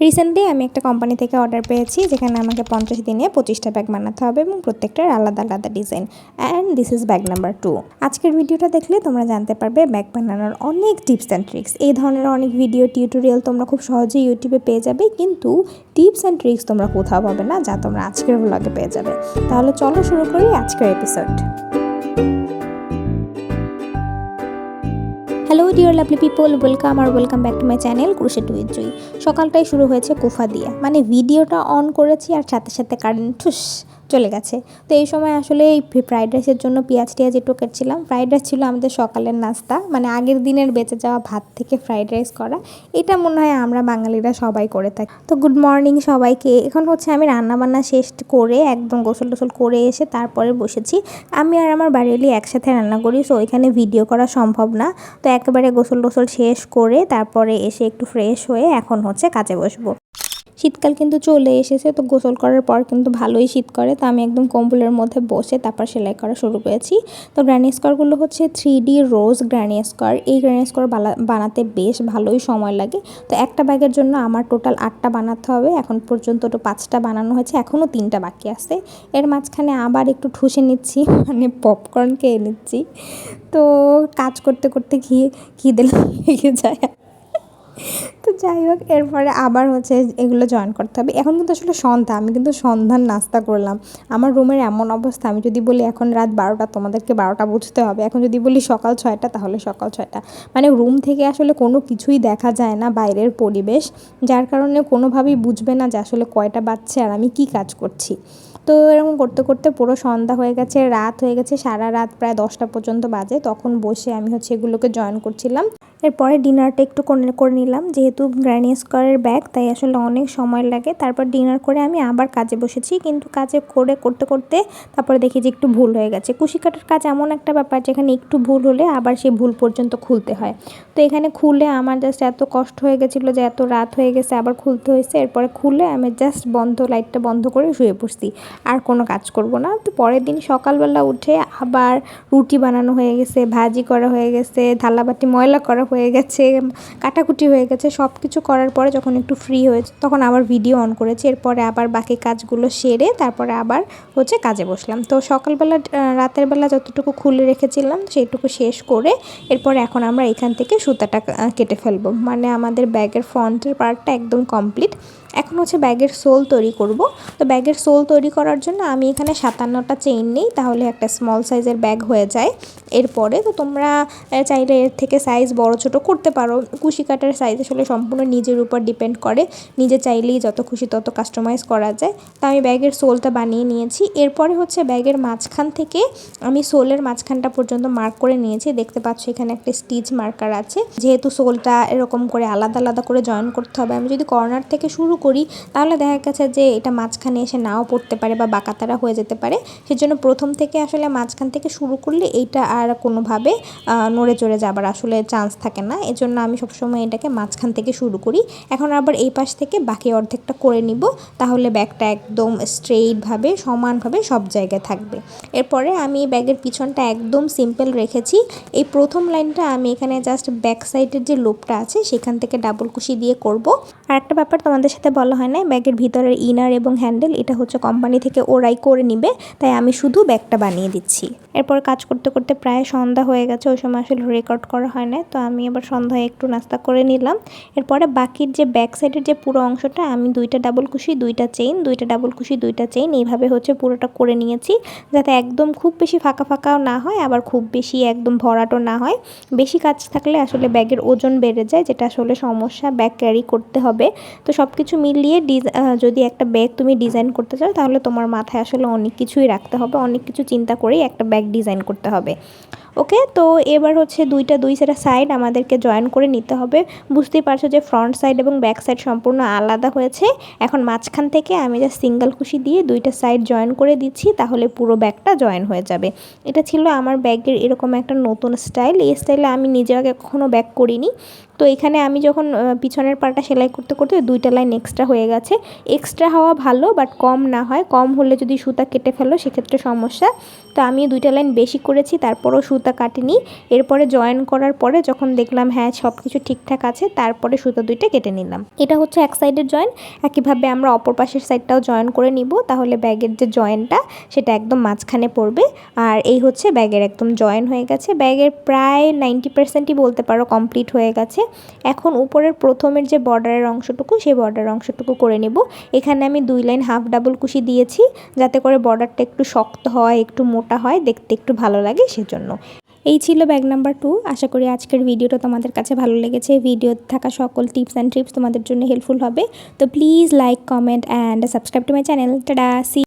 Recently আমি একটা company থেকে অর্ডার পেয়েছি, যেখানে আমাকে পঞ্চাশ দিনে পঁচিশটা ব্যাগ বানাতে হবে এবং প্রত্যেকটার আলাদা আলাদা design and this is bag number two আজকের ভিডিওটা দেখলে তোমরা জানতে পারবে ব্যাগ বানানোর অনেক টিপস অ্যান্ড ট্রিক্স এই ধরনের অনেক ভিডিও টিউটোরিয়াল তোমরা খুব সহজেই ইউটিউবে পেয়ে যাবে, কিন্তু টিপস অ্যান্ড ট্রিক্স তোমরা কোথাও পাবে না, যা তোমরা আজকের ব্লগে পেয়ে যাবে। তাহলে চলো শুরু করি আজকের episode hello dear lovely people welcome R welcome back to my channel crochet with Jui সকালটাই শুরু হয়েছে কুফা দিয়ে। মানে ভিডিওটা অন করেছি আর সাথে সাথে কারেন্ট ঠুস চলে গেছে। তো এই সময় আসলে এই ফ্রাইড রাইসের জন্য পেঁয়াজ টিয়াজ একটু কেটছিলাম। ফ্রাইড রাইস ছিল আমাদের সকালের নাস্তা। মানে আগের দিনের বেঁচে যাওয়া ভাত থেকে ফ্রাইড রাইস করা। এটা মনে হয় আমরা বাঙালিরা সবাই করে থাকি। তো গুড মর্নিং সবাইকে। এখন হচ্ছে আমি রান্নাবান্না শেষ করে একদম গোসল টোসল করে এসে তারপরে বসেছি। আমি আর আমার বাড়িলি একসাথে রান্না করি সো এখানে ভিডিও করা সম্ভব না। তো একেবারে গোসল টোসল শেষ করে তারপরে এসে একটু ফ্রেশ হয়ে এখন হচ্ছে কাজে বসবো। শীতকাল কিন্তু চলে এসেছে, তো গোসল করার পর কিন্তু ভালোই শীত করে। তো আমি একদম কম্বলের মধ্যে বসে তারপর সেলাই করা শুরু করেছি। তো গ্র্যানি স্কোয়ারগুলো হচ্ছে three D rose granny square. এই গ্র্যানি স্কোয়ার বানাতে বেশ ভালোই সময় লাগে। তো একটা ব্যাগের জন্য আমার টোটাল আটটা বানাতে হবে। এখন পর্যন্ত তো পাঁচটা বানানো হয়েছে, এখনও তিনটা বাকি আছে। এর মাঝখানে আবার একটু ঠুসে নিচ্ছি মানে পপকর্ন খেয়ে নিচ্ছি। তো কাজ করতে করতে ঘিয়ে খিদে লেগে যায়। তো যাই হোক, এরপরে আবার হচ্ছে এগুলো জয়েন করতে হবে। এখন কিন্তু আসলে সন্ধ্যা, আমি কিন্তু সন্ধ্যার নাস্তা করলাম। আমার রুমের এমন অবস্থা, আমি যদি বলি এখন রাত বারোটা, তোমাদেরকে বারোটা বুঝতে হবে। এখন যদি বলি সকাল ছয়টা, তাহলে সকাল ছয়টা। মানে রুম থেকে আসলে কোনো কিছুই দেখা যায় না বাইরের পরিবেশ, যার কারণে কোনোভাবেই বুঝবে না যে আসলে কয়টা বাচ্চা আর আমি কি কাজ করছি। তো এরকম করতে করতে পুরো সন্ধ্যা হয়ে গেছে, রাত হয়ে গেছে, সারা রাত প্রায় দশটা পর্যন্ত বাজে। তখন বসে আমি হচ্ছে এগুলোকে জয়েন করছিলাম। এরপরে ডিনারটা একটু করে নিলাম, যেহেতু গ্র্যানি স্কোয়ারের ব্যাগ, তাই আসলে অনেক সময় লাগে। তারপর ডিনার করে আমি আবার কাজে বসেছি, কিন্তু কাজে করে করতে করতে তারপরে দেখি যে একটু ভুল হয়ে গেছে। কুশি কাটার কাজ এমন একটা ব্যাপার যেখানে একটু ভুল হলে আবার সেই ভুল পর্যন্ত খুলতে হয়। তো এখানে খুলে আমার জাস্ট এত কষ্ট হয়ে গেছিল যে এত রাত হয়ে গেছে আবার খুলতে হয়েছে। এরপরে খুলে আমি জাস্ট বন্ধ লাইটটা বন্ধ করে শুয়ে পড়ছি, আর কোনো কাজ করব না। তো পরের দিন সকালবেলা উঠে আবার রুটি বানানো হয়ে গেছে, ভাজি করা হয়ে গেছে, থালাবাটি ময়লা করা হয়ে গেছে, কাটাকুটি হয়ে গেছে সব কিছু করার পরে যখন একটু ফ্রি হয়েছে, তখন আবার ভিডিও অন করেছি। এরপরে আবার বাকি কাজগুলো সেরে তারপরে আবার হচ্ছে কাজে বসলাম। তো সকালবেলা রাতের বেলা যতটুকু খুলে রেখেছিলাম, সেইটুকু শেষ করে এরপরে এখন আমরা এখান থেকে সুতাটা কেটে ফেলব। মানে আমাদের ব্যাগের ফ্রন্টের পার্টটা একদম কমপ্লিট এখন হচ্ছে ব্যাগের সোল তৈরি করব। তো ব্যাগের সোল তৈরি করার জন্য আমি এখানে সাতান্নটা চেইন নিই, তাহলে একটা স্মল সাইজের ব্যাগ হয়ে যায়। এরপরে তো তোমরা চাইলে এর থেকে সাইজ বড় ছোট করতে পারো। কুশি কাটার সাইজ আসলে সম্পূর্ণ নিজের উপর ডিপেন্ড করে। নিজে চাইলেই যত খুশি তত কাস্টমাইজ করা যায়। তো আমি ব্যাগের সোলটা বানিয়ে নিয়েছি। এরপরে হচ্ছে ব্যাগের মাঝখান থেকে আমি সোলের মাঝখানটা পর্যন্ত মার্ক করে নিয়েছি। দেখতে পাচ্ছ এখানে একটা স্টিচ মার্কার আছে। যেহেতু সোলটা এরকম করে আলাদা আলাদা করে জয়েন করতে হবে, আমি যদি কর্নার থেকে শুরু করি, তাহলে দেখা গেছে যে এটা মাঝখানে এসে নাও পড়তে পারে বা বাঁকাতারা হয়ে যেতে পারে। সেজন্য প্রথম থেকে আসলে মাঝখান থেকে শুরু করলে এইটা আর কোনোভাবে নড়ে চড়ে যাবার আসলে চান্স থাকে না। এজন্য আমি সবসময় এটাকে মাঝখান থেকে শুরু করি। এখন আবার এই পাশ থেকে বাকি অর্ধেকটা করে নিব। তাহলে ব্যাগটা একদম স্ট্রেইটভাবে সমানভাবে সব জায়গায় থাকবে। এরপরে আমি ব্যাগের পিছনটা একদম সিম্পল রেখেছি। এই প্রথম লাইনটা আমি এখানে জাস্ট ব্যাক সাইডের যে লোপটা আছে, সেখান থেকে ডাবল কুশি দিয়ে করব। আর একটা ব্যাপার তোমাদের সাথে বলা হয় না, ব্যাগের ভিতরের ইনার এবং হ্যান্ডেল এটা হচ্ছে কোম্পানি থেকে ওরাই করে নিবে। তাই আমি শুধু ব্যাগটা বানিয়ে দিচ্ছি। এরপর কাজ করতে করতে প্রায় সন্ধ্যা হয়ে গেছে, ওই সময় আসলে রেকর্ড করা হয় না তো আমি এবার সন্ধ্যায় একটু নাস্তা করে নিলাম। এরপরে বাকির যে ব্যাক সাইডের যে পুরো অংশটা, আমি দুইটা ডাবল কুশি দুইটা চেইন দুইটা ডাবল কুশি দুইটা চেইন এইভাবে হচ্ছে পুরোটা করে নিয়েছি, যাতে একদম খুব বেশি ফাঁকা ফাঁকাও না হয়, আবার খুব বেশি একদম ভরাটও না হয়। বেশি কাজ থাকলে আসলে ব্যাগের ওজন বেড়ে যায়, যেটা আসলে সমস্যা ব্যাগ ক্যারি করতে হবে। তো সব কিছু মিলিয়ে যদি একটা ব্যাগ তুমি ডিজাইন করতে চাও, তাহলে তোমার মাথায় আসলে অনেক কিছুই রাখতে হবে। অনেক কিছু চিন্তা করেই একটা ব্যাগ ডিজাইন করতে হবে। ওকে? তো এবার হচ্ছে দুইটা দুই সেটা সাইড আমাদেরকে জয়েন করে নিতে হবে। বুঝতেই পারছ যে ফ্রন্ট সাইড এবং ব্যাক সাইড সম্পূর্ণ আলাদা হয়েছে। এখন মাঝখান থেকে আমি যা সিঙ্গেল খুশি দিয়ে দুইটা সাইড জয়েন করে দিচ্ছি, তাহলে পুরো ব্যাগটা জয়েন হয়ে যাবে। এটা ছিল আমার ব্যাগের এরকম একটা নতুন স্টাইল এই স্টাইলে আমি নিজে আগে কখনও ব্যাগ করিনি। তো এখানে আমি যখন পিছনের পাটা সেলাই করতে করতে দুইটা লাইন এক্সট্রা হয়ে গেছে। এক্সট্রা হওয়া ভালো বাট কম না হয়। কম হলে যদি সুতা কেটে ফেলো, সেক্ষেত্রে সমস্যা। তো আমি দুইটা লাইন বেশি করেছি, তারপরও সুতা কাটিনি। এরপরে জয়েন করার পরে যখন দেখলাম হ্যাঁ সব কিছু ঠিকঠাক আছে, তারপরে সুতা দুইটা কেটে নিলাম। এটা হচ্ছে এক সাইডের জয়েন একইভাবে আমরা অপর পাশের সাইডটাও জয়েন করে নিব। তাহলে ব্যাগের যে জয়েনটা সেটা একদম মাঝখানে পড়বে। আর এই হচ্ছে ব্যাগের একদম জয়েন হয়ে গেছে। ব্যাগের প্রায় নাইনটি পার্সেন্টই বলতে পারো কমপ্লিট হয়ে গেছে। এখন উপরের প্রথমের যে বর্ডারের অংশটুকু, সেই বর্ডারের অংশটুকু করে নেব। এখানে আমি দুই লাইন হাফ ডাবল কুশি দিয়েছি, যাতে করে বর্ডারটা একটু শক্ত হয়, একটু মোটা হয়, দেখতে একটু ভালো লাগে সেজন্য। এই ছিল ব্যাগ নাম্বার টু আশা করি আজকের ভিডিওটা তোমাদের কাছে ভালো লেগেছে। ভিডিও থাকা সকল টিপস অ্যান্ড ট্রিপস তোমাদের জন্য হেল্পফুল হবে। তো please like comment and subscribe to my channel tada C